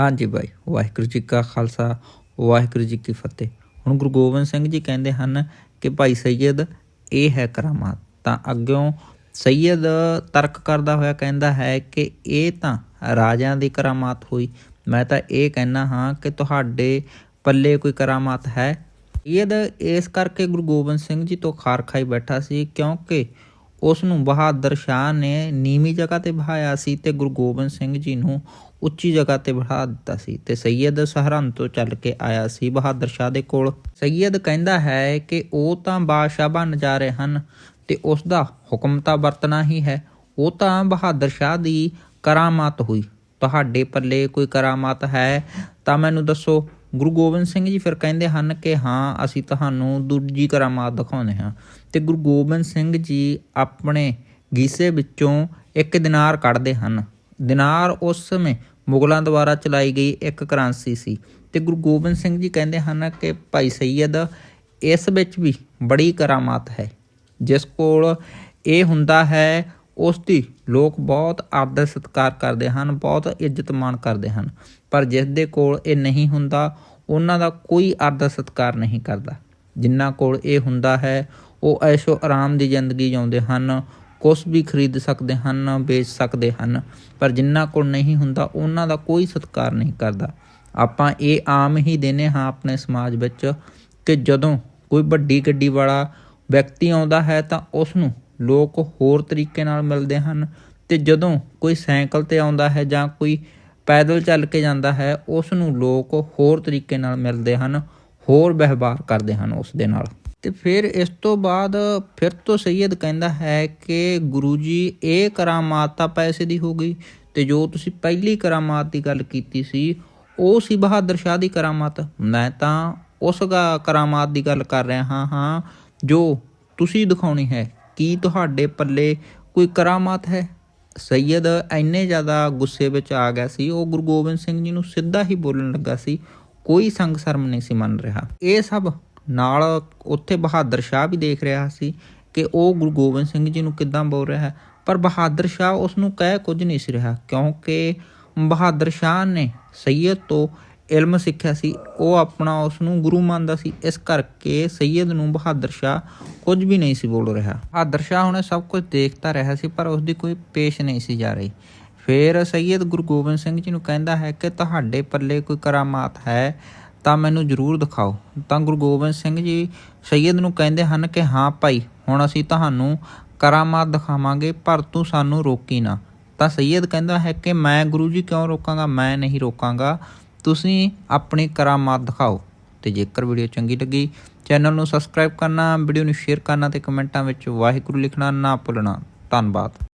ਹਾਂਜੀ ਬਾਈ, ਵਾਹਿਗੁਰੂ ਜੀ ਕਾ ਖਾਲਸਾ, ਵਾਹਿਗੁਰੂ ਜੀ ਕੀ ਫਤਿਹ। ਹੁਣ ਗੁਰੂ ਗੋਬਿੰਦ ਸਿੰਘ ਜੀ ਕਹਿੰਦੇ ਹਨ ਕਿ ਭਾਈ ਸੈਯਦ ਇਹ ਹੈ ਕਰਾਮਾਤ। ਤਾਂ ਅੱਗਿਓਂ ਸੈਯਦ ਤਰਕ ਕਰਦਾ ਹੋਇਆ ਕਹਿੰਦਾ ਹੈ ਕਿ ਇਹ ਤਾਂ ਰਾਜਿਆਂ ਦੀ ਕਰਾਮਾਤ ਹੋਈ। ਮੈਂ ਤਾਂ ਇਹ ਕਹਿਣਾ ਹਾਂ ਕਿ ਤੁਹਾਡੇ ਪੱਲੇ ਕੋਈ ਕਰਾਮਾਤ ਹੈ? ਸੈਯਦ ਇਸ ਕਰਕੇ ਗੁਰੂ ਗੋਬਿੰਦ ਸਿੰਘ ਜੀ ਤੋਂ ਖਾਰ ਖਾਈ ਬੈਠਾ ਸੀ ਕਿਉਂਕਿ ਉਸ ਨੂੰ ਬਹਾਦਰ ਸ਼ਾਹ ਨੇ ਨੀਵੀਂ ਜਗ੍ਹਾ ਤੇ ਬਹਾਇਆ ਸੀ ਤੇ ਗੁਰੂ ਗੋਬਿੰਦ ਸਿੰਘ ਜੀ ਨੂੰ ਉੱਚੀ ਜਗ੍ਹਾ ਤੇ ਬਿਠਾ ਦਿੱਤਾ ਸੀ ਤੇ ਸੈਯਦ ਸਰਹੰਦ ਤੋਂ ਚੱਲ ਕੇ ਆਇਆ ਸੀ ਬਹਾਦਰ ਸ਼ਾਹ ਦੇ ਕੋਲ। ਸੈਯਦ ਕਹਿੰਦਾ ਹੈ ਕਿ ਉਹ ਤਾਂ ਬਾਦਸ਼ਾਹ ਬਣ ਜਾ ਰਹੇ ਹਨ ਤੇ ਉਸ ਦਾ ਹੁਕਮ ਤਾਂ ਵਰਤਣਾ ਹੀ ਹੈ। ਉਹ ਤਾਂ ਬਹਾਦਰ ਸ਼ਾਹ ਦੀ ਕਰਾਮਾਤ ਹੋਈ। ਤੁਹਾਡੇ ਪੱਲੇ ਕੋਈ ਕਰਾਮਾਤ ਹੈ? ਤਾਂ ਮੈਨੂੰ ਦੱਸੋ, ਗੁਰੂ ਗੋਬਿੰਦ ਸਿੰਘ ਜੀ ਫਿਰ ਕਹਿੰਦੇ ਹਨ ਕਿ ਹਾਂ, ਅਸੀਂ ਤੁਹਾਨੂੰ ਦੂਜੀ ਕਰਾਮਾਤ ਦਿਖਾਉਂਦੇ ਹਾਂ। ਤੇ ਗੁਰੂ ਗੋਬਿੰਦ ਸਿੰਘ ਜੀ ਆਪਣੇ ਗੀਸੇ ਵਿੱਚੋਂ ਇੱਕ ਦਿਨਾਰ ਕੱਢਦੇ ਹਨ। ਦਿਨਾਰ ਉਸ ਸਮੇਂ ਮੁਗਲਾਂ ਦੁਆਰਾ ਚਲਾਈ ਗਈ ਇੱਕ ਕਰੰਸੀ ਸੀ। ਤੇ ਗੁਰੂ ਗੋਬਿੰਦ ਸਿੰਘ ਜੀ ਕਹਿੰਦੇ ਹਨ ਕਿ ਭਾਈ ਸਈਦ ਇਸ ਵਿੱਚ ਵੀ ਬੜੀ ਕਰਾਮਾਤ ਹੈ। ਜਿਸ ਕੋਲ ਇਹ ਹੁੰਦਾ ਹੈ ਉਸ ਦੀ ਲੋਕ ਬਹੁਤ ਆਦਰ ਸਤਿਕਾਰ ਕਰਦੇ ਹਨ, ਬਹੁਤ ਇੱਜ਼ਤ ਮਾਣ ਕਰਦੇ ਹਨ। ਪਰ ਜਿਸ ਦੇ ਕੋਲ ਇਹ ਨਹੀਂ ਹੁੰਦਾ, ਉਹਨਾਂ ਦਾ ਕੋਈ ਆਦਰ ਸਤਿਕਾਰ ਨਹੀਂ ਕਰਦਾ। ਜਿਨ੍ਹਾਂ ਕੋਲ ਇਹ ਹੁੰਦਾ ਹੈ, ਉਹ ਐਸ਼ੋ ਆਰਾਮ ਦੀ ਜ਼ਿੰਦਗੀ ਜਿਉਂਦੇ ਹਨ। ਕੁਛ ਵੀ ਖਰੀਦ ਸਕਦੇ ਹਨ, ਵੇਚ ਸਕਦੇ ਹਨ, ਪਰ ਜਿਨ੍ਹਾਂ ਕੋਲ ਨਹੀਂ ਹੁੰਦਾ, ਉਹਨਾਂ ਦਾ ਕੋਈ ਸਤਿਕਾਰ ਨਹੀਂ ਕਰਦਾ। ਆਪਾਂ ਇਹ ਆਮ ਹੀ ਦੇਨੇ ਹਾਂ ਆਪਣੇ ਸਮਾਜ ਵਿੱਚ ਕਿ ਜਦੋਂ ਕੋਈ ਵੱਡੀ ਗੱਡੀ ਵਾਲਾ ਵਿਅਕਤੀ ਆਉਂਦਾ ਹੈ ਤਾਂ ਉਸ ਨੂੰ ਲੋਕ ਹੋਰ ਤਰੀਕੇ ਨਾਲ ਮਿਲਦੇ ਹਨ ਤੇ ਜਦੋਂ ਕੋਈ ਸਾਈਕਲ ਤੇ ਆਉਂਦਾ ਹੈ ਜਾਂ ਕੋਈ ਪੈਦਲ ਚੱਲ ਕੇ ਜਾਂਦਾ ਹੈ ਉਸ ਨੂੰ ਲੋਕ ਹੋਰ ਤਰੀਕੇ ਨਾਲ ਮਿਲਦੇ ਹਨ, ਹੋਰ ਵਿਵਹਾਰ ਕਰਦੇ ਹਨ ਉਸ ਦੇ ਨਾਲ। ਤੇ ਫਿਰ ਇਸ ਤੋਂ ਬਾਅਦ ਫਿਰ ਤੋਂ ਸੈਯਦ ਕਹਿੰਦਾ ਹੈ ਕਿ ਗੁਰੂ ਜੀ, ਇਹ ਕਰਾਮਾਤ ਤਾਂ ਪੈਸੇ ਦੀ ਹੋ ਗਈ ਤੇ ਜੋ ਤੁਸੀਂ ਪਹਿਲੀ ਕਰਾਮਾਤ ਦੀ ਗੱਲ ਕੀਤੀ ਸੀ, ਉਹ ਸੀ ਬਹਾਦਰ ਸ਼ਾਹ ਦੀ ਕਰਾਮਾਤ। ਮੈਂ ਤਾਂ ਉਸ ਗਾ ਕਰਾਮਾਤ ਦੀ ਗੱਲ ਕਰ ਰਿਹਾ ਹਾਂ ਹਾਂ। ਜੋ ਤੁਸੀਂ ਦਿਖਾਉਣੀ ਹੈ, ਕੀ ਤੁਹਾਡੇ ਪੱਲੇ ਕੋਈ ਕਰਾਮਾਤ ਹੈ? ਸੈਯਦ ਇੰਨੇ ਜ਼ਿਆਦਾ ਗੁੱਸੇ ਵਿੱਚ ਆ ਗਿਆ ਸੀ, ਉਹ ਗੁਰੂ ਗੋਬਿੰਦ ਸਿੰਘ ਜੀ ਨੂੰ ਸਿੱਧਾ ਹੀ ਬੋਲਣ ਲੱਗਾ ਸੀ, ਕੋਈ ਸੰਗ ਸ਼ਰਮ ਨਹੀਂ ਸੀ ਮੰਨ ਰਿਹਾ। ਇਹ ਸਭ ਨਾਲ ਉੱਥੇ ਬਹਾਦਰ ਸ਼ਾਹ ਵੀ ਦੇਖ ਰਿਹਾ ਸੀ ਕਿ ਉਹ ਗੁਰੂ ਗੋਬਿੰਦ ਸਿੰਘ ਜੀ ਨੂੰ ਕਿੱਦਾਂ ਬੋਲ ਰਿਹਾ ਹੈ। ਪਰ ਬਹਾਦਰ ਸ਼ਾਹ ਉਸ ਨੂੰ ਕਹਿ ਕੁਝ ਨਹੀਂ ਸੀ ਰਿਹਾ, ਕਿਉਂਕਿ ਬਹਾਦਰ ਸ਼ਾਹ ਨੇ ਸੈਯਦ ਤੋਂ ਇਲਮ ਸਿੱਖਿਆ ਸੀ, ਉਹ ਆਪਣਾ ਉਸ ਨੂੰ ਗੁਰੂ ਮੰਨਦਾ ਸੀ, ਇਸ ਕਰਕੇ ਸੈਯਦ ਨੂੰ ਬਹਾਦਰ ਸ਼ਾਹ ਕੁਝ ਵੀ ਨਹੀਂ ਸੀ ਬੋਲ ਰਿਹਾ। ਬਹਾਦਰ ਸ਼ਾਹ ਹੁਣੇ ਸਭ ਕੁਝ ਦੇਖਦਾ ਰਿਹਾ ਸੀ, ਪਰ ਉਸ ਦੀ ਕੋਈ ਪੇਸ਼ ਨਹੀਂ ਸੀ ਜਾ ਰਹੀ। ਫਿਰ ਸੈਯਦ ਗੁਰੂ ਗੋਬਿੰਦ ਸਿੰਘ ਜੀ ਨੂੰ ਕਹਿੰਦਾ ਹੈ ਕਿ ਤੁਹਾਡੇ ਪੱਲੇ ਕੋਈ ਕਰਾਮਾਤ ਹੈ ਤਾਂ ਮੈਨੂੰ ਜ਼ਰੂਰ ਦਿਖਾਓ। ਤਾਂ ਗੁਰੂ ਗੋਬਿੰਦ ਸਿੰਘ ਜੀ ਸੈਯਦ ਨੂੰ ਕਹਿੰਦੇ ਹਨ ਕਿ, ਹਾਂ ਭਾਈ, ਹੁਣ ਅਸੀਂ ਤੁਹਾਨੂੰ ਕਰਾਮਾਤ ਦਿਖਾਵਾਂਗੇ, ਪਰ ਤੂੰ ਸਾਨੂੰ ਰੋਕੀ ਨਾ। ਤਾਂ ਸੈਯਦ ਕਹਿੰਦਾ ਹੈ ਕਿ, ਮੈਂ ਗੁਰੂ ਜੀ ਕਿਉਂ ਰੋਕਾਂਗਾ? ਮੈਂ ਨਹੀਂ ਰੋਕਾਂਗਾ। ਤੁਸੀਂ ਆਪਣੀ ਕਰਾਮਾਤ ਦਿਖਾਓ। ਤੇ ਜੇਕਰ ਵੀਡੀਓ ਚੰਗੀ ਲੱਗੀ, ਚੈਨਲ ਨੂੰ ਸਬਸਕ੍ਰਾਈਬ ਕਰਨਾ, ਵੀਡੀਓ ਨੂੰ ਸ਼ੇਅਰ ਕਰਨਾ ਤੇ ਕਮੈਂਟਾਂ ਵਿੱਚ ਵਾਹਿਗੁਰੂ ਲਿਖਣਾ ਨਾ ਭੁੱਲਣਾ। ਧੰਨਵਾਦ।